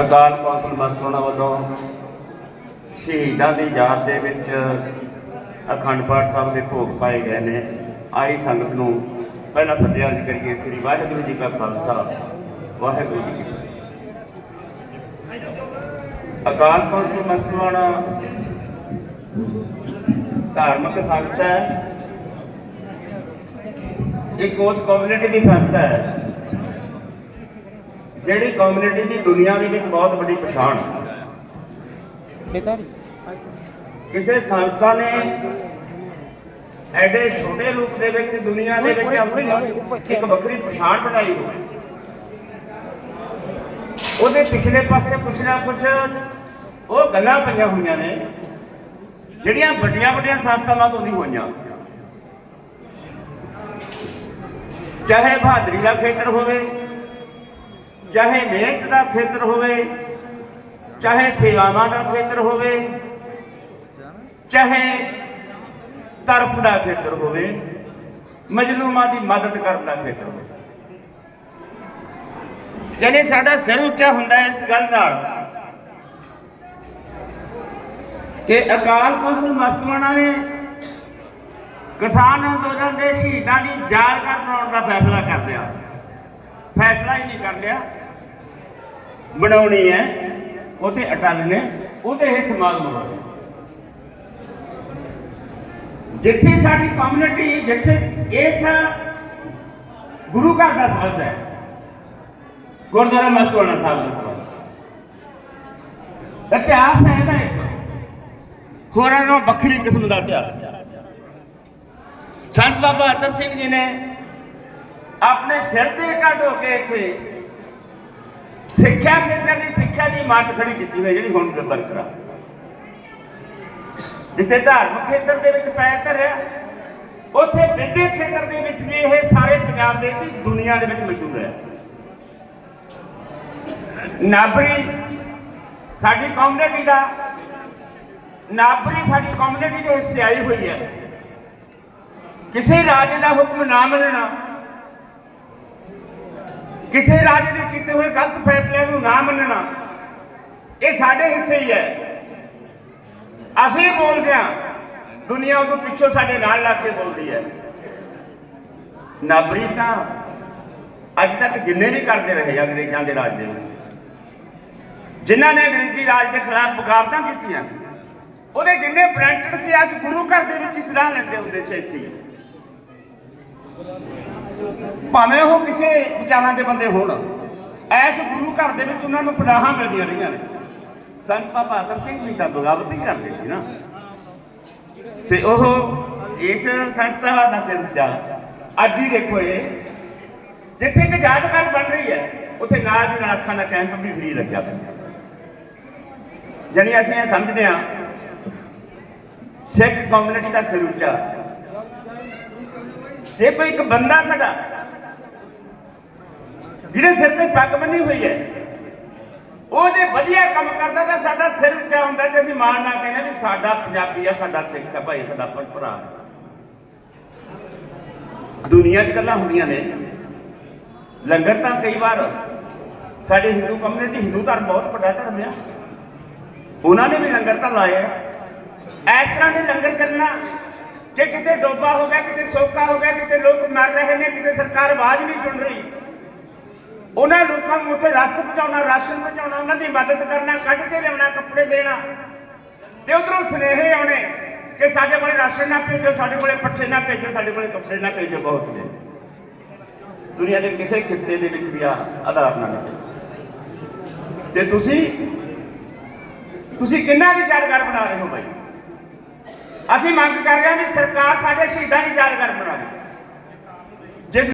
ਅਕਾਲ council Mastuana ਵੱਲੋਂ ਸ਼ਹੀਦਾਂ ਦੀ ਯਾਦ ਦੇ ਵਿੱਚ ਅਖੰਡ ਪਾਠ ਸਾਹਿਬ ਦੇ ਭੋਗ ਪਾਏ ਗਏ ਨੇ। ਆਈ ਸੰਗਤ ਨੂੰ ਪਹਿਲਾਂ ਫਤਿਹ ਅਰਜ਼ ਕਰੀਏ, ਸ੍ਰੀ ਵਾਹਿਗੁਰੂ ਜੀ ਕਾ ਖਾਲਸਾ। ਵਾਹਿਗੁਰੂ ਜੀ ਕੀ ਫਤਿਹ। ਅਕਾਲ ਕੌਂਸਲ ਮਸਤੋਣਾ ਧਾਰਮਿਕ ਸੰਸਥਾ ਹੈ। ਇੱਕ ਉਸ ਕਮਿਊਨਿਟੀ ਦੀ ਸੰਸਥਾ ਹੈ। ਜਿਹੜੀ ਕਮਿਊਨਿਟੀ ਦੀ ਦੁਨੀਆ ਦੇ ਵਿੱਚ ਬਹੁਤ ਵੱਡੀ ਪਛਾਣ ਕਿਸੇ ਸੰਸਥਾ ਨੇ ਐਡੇ ਛੋਟੇ ਰੂਪ ਦੇ ਵਿੱਚ ਦੁਨੀਆ ਦੇ ਵਿੱਚ ਆਪਣੀ ਇੱਕ ਵੱਖਰੀ ਪਛਾਣ ਬਣਾਈ ਹੋਵੇ ਉਹਦੇ ਪਿਛਲੇ ਪਾਸੇ ਕੁਛ ਨਾ ਕੁਛ ਉਹ ਗੱਲਾਂ ਪਈਆਂ ਹੋਈਆਂ ਨੇ ਜਿਹੜੀਆਂ ਵੱਡੀਆਂ ਵੱਡੀਆਂ ਸੰਸਥਾਵਾਂ ਤੋਂ ਨਹੀਂ ਹੋਈਆਂ। ਚਾਹੇ ਬਹਾਦਰੀ ਦਾ ਖੇਤਰ ਹੋਵੇ ਚਾਹੇ ਮਿਹਨਤ ਦਾ ਖੇਤਰ ਹੋਵੇ, ਚਾਹੇ ਸੇਵਾਵਾਂ ਦਾ ਖੇਤਰ ਹੋਵੇ, ਚਾਹੇ ਤਰਸ ਦਾ ਖੇਤਰ ਹੋਵੇ, ਮਜਲੂਮਾਂ ਦੀ ਮਦਦ ਕਰਨ ਦਾ ਖੇਤਰ ਹੋਵੇ। ਜਿਹਨੇ ਸਾਡਾ ਸਿਰ ਉੱਚਾ ਹੁੰਦਾ ਇਸ ਗੱਲ ਨਾਲ ਕਿ ਅਕਾਲ ਕੌਂਸਲ ਮਸਤਵਾਣਾ ਨੇ ਕਿਸਾਨ ਅੰਦੋਲਨ ਦੇ ਸ਼ਹੀਦਾਂ ਦੀ ਯਾਦਗਾਰ ਬਣਾਉਣ ਦਾ ਫੈਸਲਾ ਕਰ ਲਿਆ। ਫੈਸਲਾ ਹੀ ਨਹੀਂ ਕਰ ਲਿਆ। ਬਣਾਉਣੀ ਹੈ, ਉਥੇ ਅਟਲ ਨੇ ਉਹਦੇ ਇਹ ਸਮਾਗਮ ਹੋਵੇ ਜਿੱਥੇ ਸਾਡੀ ਕਮਿਊਨਿਟੀ ਜਿੱਥੇ ਇਸ ਗੁਰੂ ਘਰ ਦਾ ਸੰਬੰਧ ਹੈ, ਗੁਰਦੁਆਰਾ ਮਸਤਵਾਣਾ ਸਾਹਿਬ ਦਾ ਸੰਬੰਧ। ਇਤਿਹਾਸ ਹੈ ਇਹਦਾ ਇੱਕ ਹੋਰਾਂ ਨਾਲੋਂ ਵੱਖਰੀ ਕਿਸਮ ਦਾ ਇਤਿਹਾਸ ਹੈ। ਸੰਤ ਬਾਬਾ ਅਤਰ ਸਿੰਘ ਜੀ ਨੇ ਆਪਣੇ ਸਿਰ ਤੇ ਢਾਡੋ ਕੇ ਇੱਥੇ ਸਿੱਖਿਆ ਖੇਤਰ ਦੀ ਸਿੱਖਿਆ ਦੀ ਇਮਾਰਤ ਖੜੀ ਕੀਤੀ ਹੋਈ ਜਿਹੜੀ ਹੁਣ ਬਰਕਰਾਰ ਜਿੱਥੇ ਧਾਰਮਿਕ ਖੇਤਰ ਦੇ ਵਿੱਚ ਪੈਰ ਧਰਿਆ, ਉੱਥੇ ਵਿਦਿਅਕ ਖੇਤਰ ਦੇ ਵਿੱਚ ਵੀ ਇਹ ਸਾਰੇ ਪੰਜਾਬ ਦੇ ਵਿੱਚ ਦੁਨੀਆ ਦੇ ਵਿੱਚ ਮਸ਼ਹੂਰ ਹੈ। ਨਾਬਰੀ ਸਾਡੀ ਕਮਿਊਨਿਟੀ ਦਾ, ਨਾਬਰੀ ਸਾਡੀ ਕਮਿਊਨਿਟੀ ਦੇ ਹਿੱਸੇ ਆਈ ਹੋਈ ਹੈ। ਕਿਸੇ ਰਾਜੇ ਦਾ ਹੁਕਮ ਨਾ ਮੰਨਣਾ ਕਿਸੇ ਰਾਜੇ ਦੇ ਕੀਤੇ ਹੋਏ ਗਲਤ ਫੈਸਲਿਆਂ ਨੂੰ ਨਾ ਮੰਨਣਾ, ਇਹ ਸਾਡੇ ਹਿੱਸੇ ਹੀ ਹੈ। ਅਸੀਂ ਬੋਲਦੇ ਹਾਂ, ਦੁਨੀਆ ਉਦੋਂ ਪਿੱਛੋਂ ਸਾਡੇ ਨਾਲ ਲੱਗ ਕੇ ਬੋਲਦੀ ਹੈ। ਨਾਬਰੀ ਤਾਂ ਅੱਜ ਤੱਕ ਜਿੰਨੇ ਵੀ ਕਰਦੇ ਰਹੇ ਅੰਗਰੇਜ਼ਾਂ ਦੇ ਰਾਜ ਦੇ ਵਿੱਚ, ਜਿਨ੍ਹਾਂ ਨੇ ਅੰਗਰੇਜ਼ੀ ਰਾਜ ਦੇ ਖਿਲਾਫ ਬਗਾਵਤਾਂ ਕੀਤੀਆਂ, ਉਹਦੇ ਜਿੰਨੇ ਬ੍ਰਾਂਟਡ ਸੀ, ਅਸੀਂ ਗੁਰੂ ਘਰ ਦੇ ਵਿੱਚ ਹੀ ਸਲਾਹ ਲੈਂਦੇ ਹੁੰਦੇ ਸੀ ਇੱਥੇ ਭਾਵੇਂ ਉਹ ਕਿਸੇ ਵਿਚਾਰਾਂ ਦੇ ਬੰਦੇ ਹੋਣ, ਐਸ ਗੁਰੂ ਘਰ ਦੇ ਵਿੱਚ ਉਹਨਾਂ ਨੂੰ ਪਨਾਹਾਂ ਮਿਲਦੀਆਂ ਰਹੀਆਂ ਨੇ। ਸੰਤ ਬਾਬਾ ਅਤਰ ਸਿੰਘ ਵੀ ਤਾਂ ਬਗਾਵਤ ਹੀ ਕਰਦੇ ਸੀ ਨਾ। ਤੇ ਉਹ ਇਸ ਸੰਸਥਾ ਦਾ ਸਿਰ ਉੱਚਾ ਅੱਜ ਹੀ ਦੇਖੋ ਇਹ, ਜਿੱਥੇ ਇੱਕ ਯਾਦਗਾਰ ਬਣ ਰਹੀ ਹੈ, ਉੱਥੇ ਨਾਲ ਦੀ ਨਾਲ ਅੱਖਾਂ ਦਾ ਕੈਂਪ ਵੀ ਫਰੀ ਲੱਗਿਆ ਪਿਆ। ਜਾਣੀ ਅਸੀਂ ਇਹ ਸਮਝਦੇ ਹਾਂ, ਸਿੱਖ ਕਮਿਊਨਿਟੀ ਦਾ ਸਿਰ ਉੱਚਾ। ਜੇ ਕੋਈ ਇੱਕ ਬੰਦਾ ਸਾਡਾ ਜਿਹਦੇ ਸਿਰ ਤੇ ਪੱਗ ਬੰਨੀ ਹੋਈ ਹੈ, ਉਹ ਜੇ ਵਧੀਆ ਕੰਮ ਕਰਦਾ ਤਾਂ ਸਾਡਾ ਸਿਰ ਉੱਚਾ ਹੁੰਦਾ ਤੇ ਅਸੀਂ ਮਾਣ ਨਾਲ ਕਹਿੰਦੇ ਵੀ ਸਾਡਾ ਪੰਜਾਬੀ ਆ, ਸਾਡਾ ਸਿੱਖ ਹੈ ਭਾਈ, ਸਾਡਾ ਭਰਾ। ਦੁਨੀਆ 'ਚ ਗੱਲਾਂ ਹੁੰਦੀਆਂ ਨੇ। ਲੰਗਰ ਤਾਂ ਕਈ ਵਾਰ ਸਾਡੇ ਹਿੰਦੂ ਕਮਿਊਨਿਟੀ ਹਿੰਦੂ ਧਰਮ ਬਹੁਤ ਵੱਡਾ ਧਰਮ ਆ। ਉਹਨਾਂ ਨੇ ਵੀ ਲੰਗਰ ਤਾਂ ਲਾਏ ਆ ਇਸ ਤਰ੍ਹਾਂ ਦੇ ਲੰਗਰ ਕਰਨਾ ਕਿ ਕਿਤੇ ਡੋਬਾ ਹੋ ਗਿਆ, ਕਿਤੇ ਸੋਕਾ ਹੋ ਗਿਆ, ਕਿਤੇ ਲੋਕ ਮਰ ਰਹੇ ਨੇ, ਕਿਤੇ ਸਰਕਾਰ ਆਵਾਜ਼ ਨਹੀਂ ਸੁਣ ਰਹੀ, ਉਹਨਾਂ ਲੋਕਾਂ ਨੂੰ ਉੱਥੇ ਰਸਤ ਪਹੁੰਚਾਉਣਾ, ਰਾਸ਼ਨ ਪਹੁੰਚਾਉਣਾ, ਉਹਨਾਂ ਦੀ ਮਦਦ ਕਰਨਾ, ਕੱਢ ਕੇ ਲਿਆਉਣਾ, ਕੱਪੜੇ ਦੇਣਾ। ਤੇ ਉਧਰੋਂ ਸੁਨੇਹੇ ਆਉਣੇ ਕਿ ਸਾਡੇ ਕੋਲੇ ਰਾਸ਼ਨ ਨਾ ਭੇਜੋ, ਸਾਡੇ ਕੋਲੇ ਪੱਠੇ ਨਾ ਭੇਜੋ, ਸਾਡੇ ਕੋਲੇ ਕੱਪੜੇ ਨਾ ਭੇਜੋ, ਬਹੁਤ ਨੇ। ਦੁਨੀਆ ਦੇ ਕਿਸੇ ਖਿੱਤੇ ਦੇ ਵਿੱਚ ਵੀ ਆ ਆਧਾਰ ਨਾ ਮਿਲੇ ਤੇ ਤੁਸੀਂ ਤੁਸੀਂ ਕਿੰਨਾ ਵੀ ਯਾਦਗਾਰ ਬਣਾ ਰਹੇ ਹੋ ਬਾਈ? ਅਸੀਂ ਮੰਗ ਕਰ ਰਹੇ ਹਾਂ ਵੀ ਸਰਕਾਰ ਸਾਡੇ ਸ਼ਹੀਦਾਂ ਦੀ ਯਾਦ ਯਾਦਗਾਰ ਬਣਾਵੇ